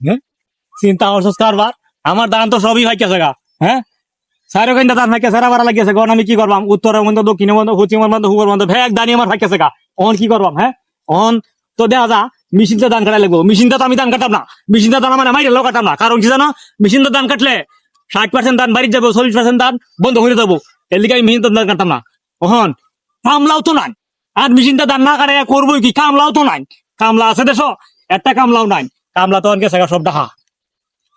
হ্যাঁ? চিন্তা করছস কারবার? আমার দান তো সবই ভাইকে গা হ্যাঁ? সাইরো কেন দান ভাইকে সারা বারা লাগিয়েছে গন আমি কি করবাম? উত্তরের মধ্যে দক্ষিণের মধ্যে পশ্চিমের মধ্যে হুবর মধ্যে ভেক দানি আমার ভাইকে গা। অন কি করবাম হ্যাঁ? অন, তো দেখা যা মেশিনটা দান কাটা লাগবো। মেশিনটা তো আমি দান কাটাম না। মেশিনটা দান আমার মাইরে কাটাম না। কারণ কি জানো? মেশিনটা দান কাটলে ষাট পার্সেন্ট দান বাড়ি যাব, চল্লিশ পার্সেন্ট দান, বন্ধ হয়ে যাব এর লিগে আমি মেশিনটা দান কাটতাম না। ওহন কামলাও তো নাই। আর মেশিনটা দান না কাটে করবোই কি? কামলাও তো নাই। কামলা আছে দেশ, একটা কামলাও নাই। কামলা তো অনকে সব ডাহা।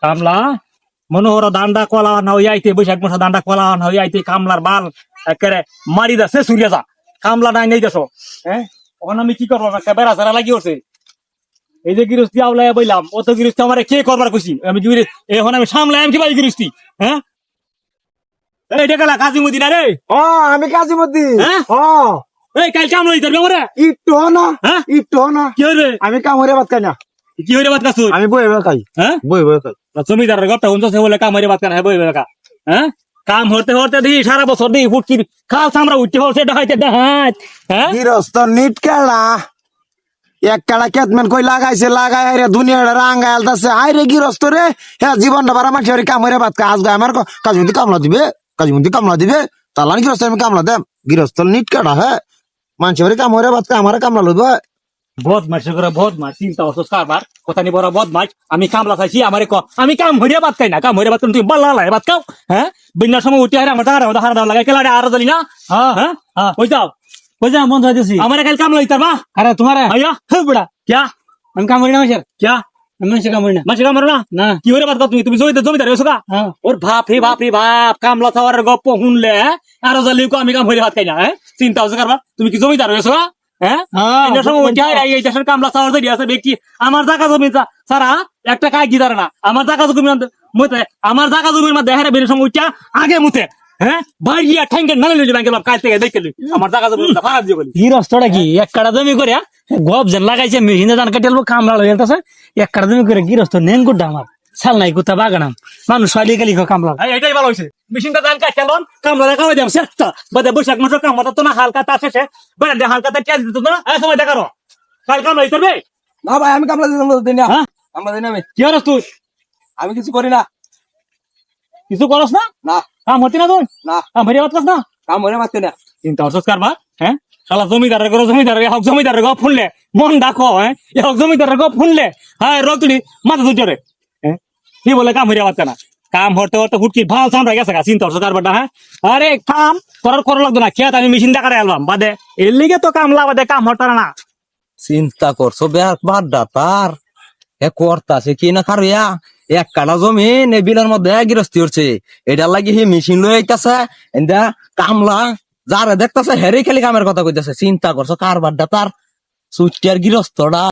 কামলা মনোহর দান্ডা কলা না আইতে বৈশাখ মাসে দান্ডা কলা না হই আইতে কামলার বাল একেবারে মারি দাসে সুরিয়া যা। কামলা নাই নেই দেশ হ্যাঁ ওখান আমি কি করব? বেড়া সারা লাগি ওরছে এই যে গৃহস্থী আওলাই বইলাম অত গৃহস্থী আমার কে করবার খুশি আমি এখন আমি সামলাই আমি কি ভাই গৃহস্থী হ্যাঁ এই ডেকালা কাজী মদিনা ও আমি কাজীমতি হ্যাঁ? ও এই কাল না হ্যাঁ? না। কি আমি কামড়ে খাই না। কি হইরে বাত কাছুর আমি বই বই খাই হ্যাঁ? বই বই খাই জমিদারের গপটা হুনছে বলে কাম হইরে বাত কানা বই বেকা। হ্যাঁ? কাম হতে হতে দি সারা বছর দি ফুটকি খাল সামরা উঠতে হচ্ছে ডাহাইতে ডাহাত হ্যাঁ? গৃহস্থ নিট কেলা। এক কেলা কেতমেন কই লাগাইছে লাগাই রে দুনিয়া রাঙ্গাই আলতাছে। আই রে গৃহস্থ রে হ্যাঁ জীবনটা বারা মাটি আর কামড়ে ভাত খাই আজকে আমার কাজমন্দি কামলা দিবে কাজমন্দি কামলা দিবে। তালানি গৃহস্থ আমি কামলা দেম। গৃহস্থ নিট কেডা হ্যাঁ মানুষ বাড়ি কামড়ে ভাত খাই আমার কামলা লইব বদমাস করে বদমাস চিন্তা অসুস কারবার। কথা নি বড় বদমাস আমি কামলা খাইছি আমারে ক আমি কাম হইয়া বাদ খাই না কাম হইয়া বাদ তুমি বাল্লা লাই বাদ খাও হ্যাঁ? বন্যার সময় উঠে হারা আমার হারা হারা লাগে কেলারে আর জানি না? হ্যাঁ, হ্যাঁ হ্যাঁ? ওই যাও। ওই যাও বন্ধ হয়েছি আমারে কাল কাম লইতার মা। আরে তোমার? আইয়া হ্যাঁ বুড়া। ক্যা? আমি কাম করি না মাসের ক্যা? মানুষের কামড় না। মানুষের কামড় না? না। কি করে বাদ তুমি? তুমি জমিদার জমিদার হয়েছো হ্যাঁ। কা হ্যাঁ? তুমি কি জমিদার হয়েছো হ্যাঁ? হ্যাঁ আমার জায়গা জমি ছাড়া একটা কাজ দিদার না আমার জায়গা জমি মতে আমার জায়গা জমির মধ্যে হেরে বের সময় উঠা আগে মুতে হ্যাঁ? বাড়িয়া ঠ্যাঙ্কে নালে লইলি ব্যাংকে কাজ থেকে দেখে লই। আমার জায়গা জমি ভাড়া দিয়ে বলি। গৃহস্থটা কি? এক কাটা জমি করে গপ যেন লাগাইছে মেশিনে ধান কাটিয়ে কামড়া লই যেতেছে এক কাটা জমি করে গৃহস্থ নেন গুড্ডা আমার। সাল নাই কুত্তা বাগানাম। মানুষ গেলি কামড়া এই, এটাই ভালো হয়েছে মেশিনটা দান কাজ চালন কামলা দেখা হয়ে যাবে সেটা বাদে বৈশাখ মাসের কামলা তো না হালকা তা শেষে বেড়া হালকা তা টেজ দিত না। এই সময় দেখারো কাল কামলা হইতে না ভাই আমি কামলা দিই না। হ্যাঁ? কামলা দিই না আমি। কি হরস তুই? আমি কিছু করি না। কিছু করস না? না। কাম হতি না তুই? না। কাম ভরিয়া বাত না? কামড়ে ভাত খাই না। চিন্তা করছস কারবার হ্যাঁ? শালা জমিদারের ঘরে জমিদারের হক জমিদারের গপ শুনলে। মন ডাকো হ্যাঁ? এ হক জমিদারের গপ শুনলে। হ্যাঁ রতুড়ি মাথা দুজরে হ্যাঁ কি বলে কাম হইয়া না কাম হতে হতে ফুটকি ভালো সামরা গেছে গা, চিন্তা করছ কারবারটা হ্যাঁ? আরে, কাম করার করা লাগতো না খেয়াত আমি মেশিন দেখারে আলবাম বাদে এর লিগে তো কামলা বাদে কাম হতে না। চিন্তা করছ বাড্ডা তার। এ করতাছে কি না খারুয়া এক কাটা জমিন এই বিলের মধ্যে গৃহস্থী হচ্ছে। এটার লাগি হি মেশিন লই আইতাছে এন্দা কামলা, যারা দেখতাছে হেরে খালি কামের কথা কইতাছে। চিন্তা করছ, কার বাড্ডা তার? সুটিয়ার গৃহস্থটা।